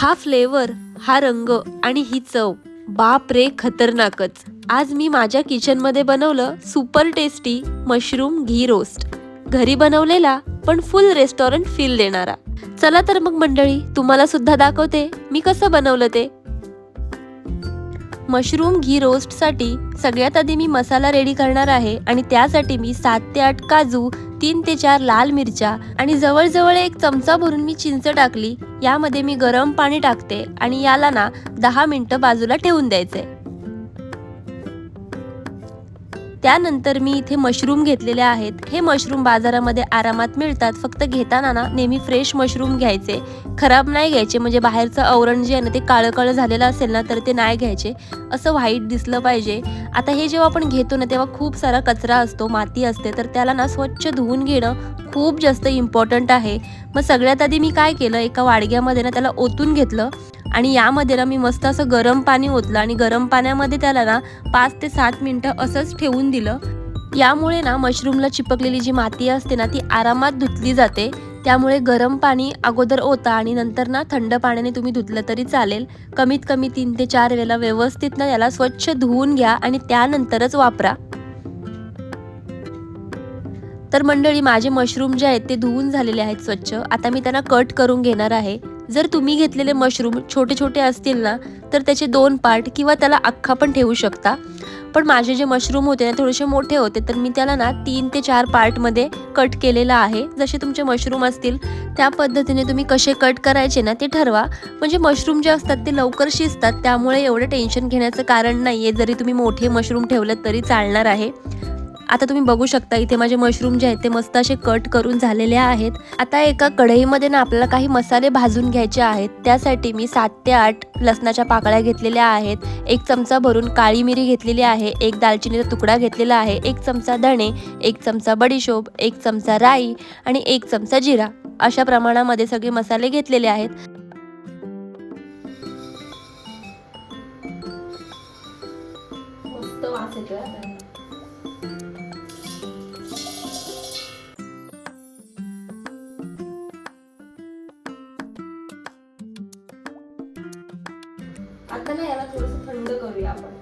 हा फ्लेवर हा रंग आणि ही चव. बाप रे खतरनाकच. आज मी माझ्या किचनमध्ये बनवलं super tasty mushroom ghee roast घरी बनवलेला पण फुल रेस्टॉरंट फील देणारा. चला तर मग मंडळी तुम्हाला सुद्धा दाखवते मी कसं बनवलं ते. मशरूम घी रोस्टसाठी सगळ्यात आधी मी मसाला रेडी करणार आहे आणि त्यासाठी मी सात ते आठ काजू तीन ते चार लाल मिरच्या आणि जवळजवळ एक चमचा भरून मी चिंच टाकली. यामध्ये मी गरम पाणी टाकते आणि याला ना दहा मिनिटं बाजूला ठेवून द्यायचे त्यानंतर मी इथे मशरूम घेतलेले आहेत. हे मशरूम बाजारामध्ये आरामात मिळतात. फक्त घेताना ना नेहमी फ्रेश मशरूम घ्यायचे. खराब नाही घ्यायचे. म्हणजे बाहेरचं आवरण जे आहे ना ते काळं काळं झालेलं असेल ना तर ते नाही घ्यायचे. असं व्हाईट दिसलं पाहिजे. आता हे जेव्हा आपण घेतो ना तेव्हा खूप सारा कचरा असतो माती असते. तर त्याला ना स्वच्छ धुवून घेणं खूप जास्त इम्पॉर्टंट आहे. मग सगळ्यात आधी मी काय केलं? एका वाडग्यामध्ये ना त्याला ओतून घेतलं. आणि यामध्ये ना मी मस्त असं गरम पाणी ओतलं आणि गरम पाण्यामध्ये त्याला ना पाच ते सात मिनटं असंच ठेवून दिलं. यामुळे ना मशरूमला चिपकलेली जी माती असते ना ती आरामात धुतली जाते. त्यामुळे गरम पाणी अगोदर ओता आणि नंतर ना थंड पाण्याने तुम्ही धुतलं तरी चालेल. कमीत कमी तीन ते चार वेळेला व्यवस्थित ना याला स्वच्छ धुवून घ्या आणि त्यानंतरच वापरा. तर मंडळी माझे मशरूम जे आहेत ते धुवून झालेले आहेत स्वच्छ. आता मी त्यांना कट करून घेणार आहे. जर तुम्ही घेतलेले मशरूम छोटे छोटे असतील ना तर त्याचे दोन पार्ट किंवा त्याला अख्खा पण ठेवू शकता. पण माझे जे मशरूम होते ना थोडेसे मोठे होते तर मी त्याला ना तीन ते चार पार्टमध्ये कट केलेलं आहे. जसे तुमचे मशरूम असतील त्या पद्धतीने तुम्ही कसे कट करायचे ना ते ठरवा. म्हणजे मशरूम जे असतात ते लवकर शिजतात त्यामुळे एवढं टेन्शन घेण्याचं कारण नाही आहे जरी तुम्ही मोठे मशरूम ठेवलं तरी चालणार आहे. आता तुम्ही बघू शकता इथे माझे मशरूम जे आहेत ते मस्त असे कट करून झालेले आहेत. आता एका कढईमध्ये ना आपल्याला काही मसाले भाजून घ्यायचे आहेत. त्यासाठी मी सात ते आठ लसणाच्या पाकळ्या घेतलेल्या आहेत. एक चमचा भरून काळी मिरी घेतलेली आहे. एक दालचिनीचा तुकडा घेतलेला आहे. एक चमचा धणे एक चमचा बडीशोप एक चमचा राई आणि एक चमचा जिरा. अशा प्रमाणामध्ये सगळे मसाले घेतलेले आहेत. वास येतोय आता ना याला थोडंसं थंड करूया आपण.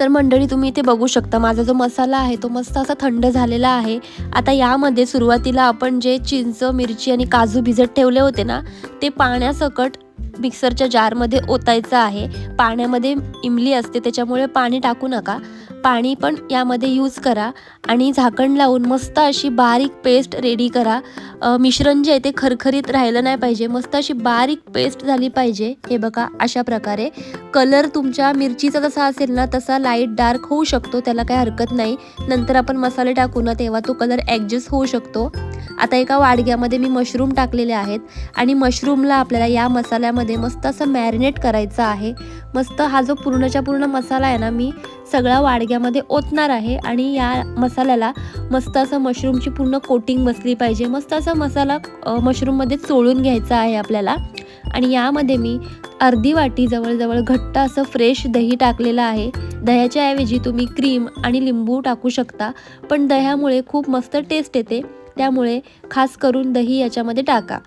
तर मंडळी तुम्ही इथे बघू शकता माझा जो मसाला आहे तो मस्त असा थंड झालेला आहे. आता यामध्ये सुरुवातीला आपण जे चिंच मिरची आणि काजू भिजत ठेवले होते ना ते पाण्यासकट मिक्सरच्या जारमध्ये ओतायचं आहे. पाण्यामध्ये इमली असते त्याच्यामुळे पाणी टाकू नका. पाणी पण यामध्ये यूज करा. आणि झाकण लावून मस्त अशी बारीक पेस्ट रेडी करा. मिश्रण जे आहे ते खरखरीत राहिलं नाही पाहिजे. मस्त अशी बारीक पेस्ट झाली पाहिजे. हे बघा अशा प्रकारे. कलर तुमच्या मिरचीचा जसा असेल ना तसा लाइट डार्क होऊ शकतो. त्याला काही हरकत नाही. नंतर आपण मसाले टाकू ना तेव्हा तो कलर ॲडजस्ट होऊ शकतो. आता एका वाडग्यामध्ये मी मशरूम टाकलेले आहेत. आणि मशरूमला आपल्याला या मसाल्यामध्ये मस्त असं मॅरिनेट करायचं आहे. मस्त हा जो पूर्णच्या पूर्ण मसाला आहे ना मी सगळा वाडग्या वाडग्यामध्ये ओतणार आहे आणि या मसाल्याला मस्त असं मशरूमची पूर्ण कोटिंग बसली पाहिजे. मस्त असा मसाला मशरूममध्ये चोळून घ्यायचा आहे आपल्याला. आणि यामध्ये मी अर्धी वाटी जवळजवळ घट्ट असं फ्रेश दही टाकलेलं आहे. दह्याच्या ऐवजी तुम्ही क्रीम आणि लिंबू टाकू शकता. पण दह्यामुळे खूप मस्त टेस्ट येते. त्यामुळे खास करून दही याच्यामध्ये टाका.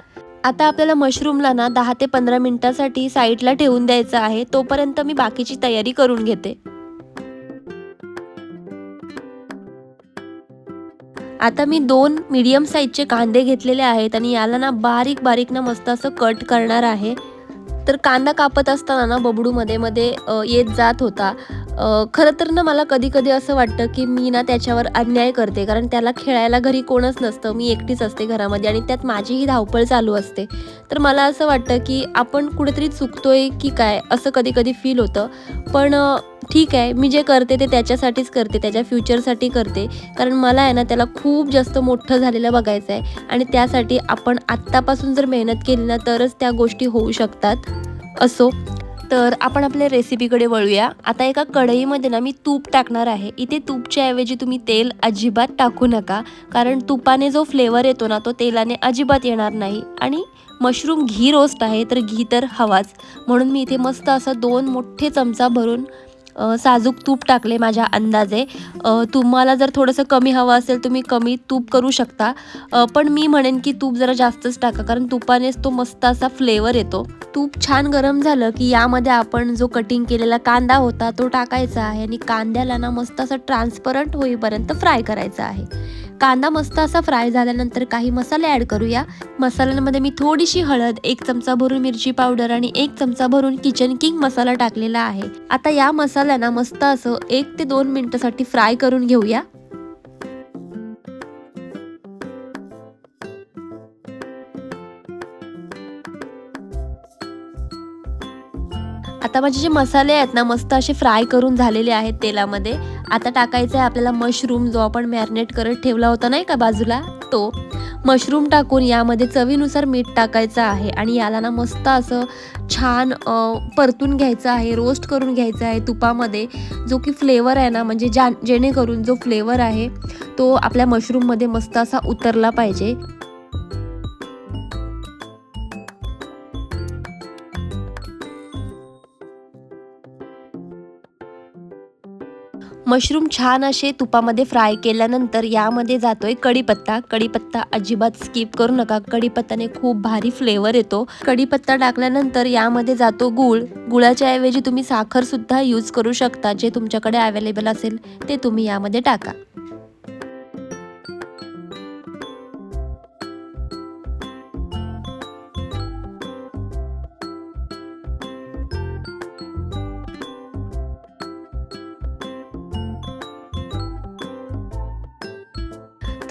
आता आपल्याला मशरूमला ना दहा ते पंधरा मिनटासाठी साईडला ठेवून द्यायचं आहे. तोपर्यंत मी बाकीची तयारी करून घेते. आता मी दोन मीडियम साईजचे कांदे घेतलेले आहेत आणि याला ना बारीक बारीक ना मस्त असं कट करणार आहे. तर कांदा कापत असताना ना बबडूमध्ये मध्ये येत जात होता. खरं तर ना मला कधी कधी असं वाटतं की मी ना त्याच्यावर अन्याय करते. कारण त्याला खेळायला घरी कोणच नसतं. मी एकटीच असते घरामध्ये आणि त्यात माझीही धावपळ चालू असते. तर मला असं वाटतं की आपण कुठेतरी चुकतोय की काय असं कधी कधी फील होतं. पण ठीक आहे. मी जे करते ते त्याच्यासाठीच करते. त्याच्या फ्युचरसाठी करते. कारण मला आहे ना त्याला खूप जास्त मोठं झालेलं बघायचं आहे आणि त्यासाठी आपण आत्तापासून जर मेहनत केली ना तरच त्या गोष्टी होऊ शकतात. असो. तर आपण आपल्या रेसिपीकडे वळूया. आता एका कढईमध्ये ना मी तूप टाकणार आहे. इथे तूपच्या ऐवजी तुम्ही तेल अजिबात टाकू नका. कारण तुपाने जो फ्लेवर येतो ना तो तेलाने अजिबात येणार नाही. आणि मशरूम घी रोस्ट आहे तर घी तर हवाच. म्हणून मी इथे मस्त असं दोन मोठे चमचा भरून साजूक तूप टाकले माझ्या अंदाजे. तुम्हाला जर थोडंसं कमी हवं असेल तुम्ही कमी तूप करू शकता. पण मी म्हणेन की तूप जरा जास्तच टाका कारण तुपानेच तो मस्त असा फ्लेवर येतो. तूप छान गरम झालं की यामध्ये आपण जो कटिंग केलेला कांदा होता तो टाकायचा आहे आणि कांद्याला ना मस्त असं ट्रान्सपरंट होईपर्यंत फ्राय करायचा आहे. कांदा मस्त असा फ्राय झाल्यानंतर काही मसाले ॲड करूया. मसाल्यांमध्ये मी थोडीशी हळद एक चमचा भरून मिरची पावडर आणि एक चमचा भरून किचन किंग मसाला टाकलेला आहे. आता या मसाला मसाल्यांना मस्त असं एक ते दोन मिनिटासाठी फ्राय करून घेऊया. आता माझे जे मसाले आहेत ना मस्त असे फ्राय करून झालेले आहेत तेलामध्ये. आता टाकायचं आहे आपल्याला मशरूम जो आपण मॅरिनेट करत ठेवला होता नाही का बाजूला तो. मशरूम टाकून यामध्ये चवीनुसार मीठ टाकायचं आहे आणि याला ना मस्त असं छान परतून घ्यायचं आहे रोस्ट करून घ्यायचं आहे तुपामध्ये. जो की फ्लेवर आहे ना म्हणजे ज्या जेणेकरून जो फ्लेवर आहे तो आपल्या मशरूममध्ये मस्त असा उतरला पाहिजे. मशरूम छान असे तुपामध्ये फ्राय केल्यानंतर यामध्ये जातोय कढीपत्ता. कढीपत्ता अजिबात स्किप करू नका. कढीपत्त्याने खूप भारी फ्लेवर येतो. कढीपत्ता टाकल्यानंतर यामध्ये जातो गुळ. गुळाच्या ऐवजी तुम्ही साखर सुद्धा यूज करू शकता. जे तुमच्याकडे अवेलेबल असेल ते तुम्ही यामध्ये टाका.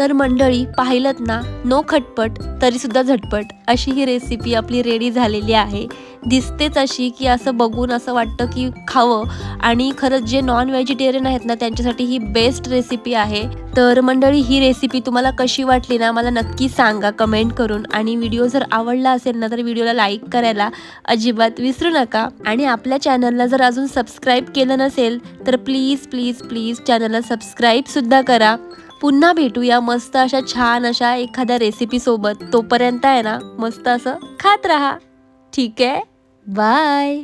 तर मंडळी पाहिलं ना? नो खटपट तरी सुद्धा झटपट. अशी ही रेसिपी आपली रेडी झालेली आहे. दिसतेच अशी की असं बघून असं वाटतं की खावं. आणि खरंच जे नॉन व्हेजिटेरियन आहेत ना त्यांच्यासाठी ही बेस्ट रेसिपी आहे. तर मंडळी ही रेसिपी तुम्हाला कशी वाटली ना मला नक्की सांगा कमेंट करून. आणि व्हिडिओ जर आवडला असेल ना तर व्हिडिओला लाईक करायला अजिबात विसरू नका. आणि आपल्या चॅनलला जर अजून सबस्क्राईब केलं नसेल तर प्लीज प्लीज प्लीज चॅनलला सबस्क्राईबसुद्धा करा. पुन्हा भेटूया मस्त अशा छान अशा एखाद्या रेसिपीसोबत तोपर्यंत आहे ना मस्त असं खात राहा. ठीक आहे? बाय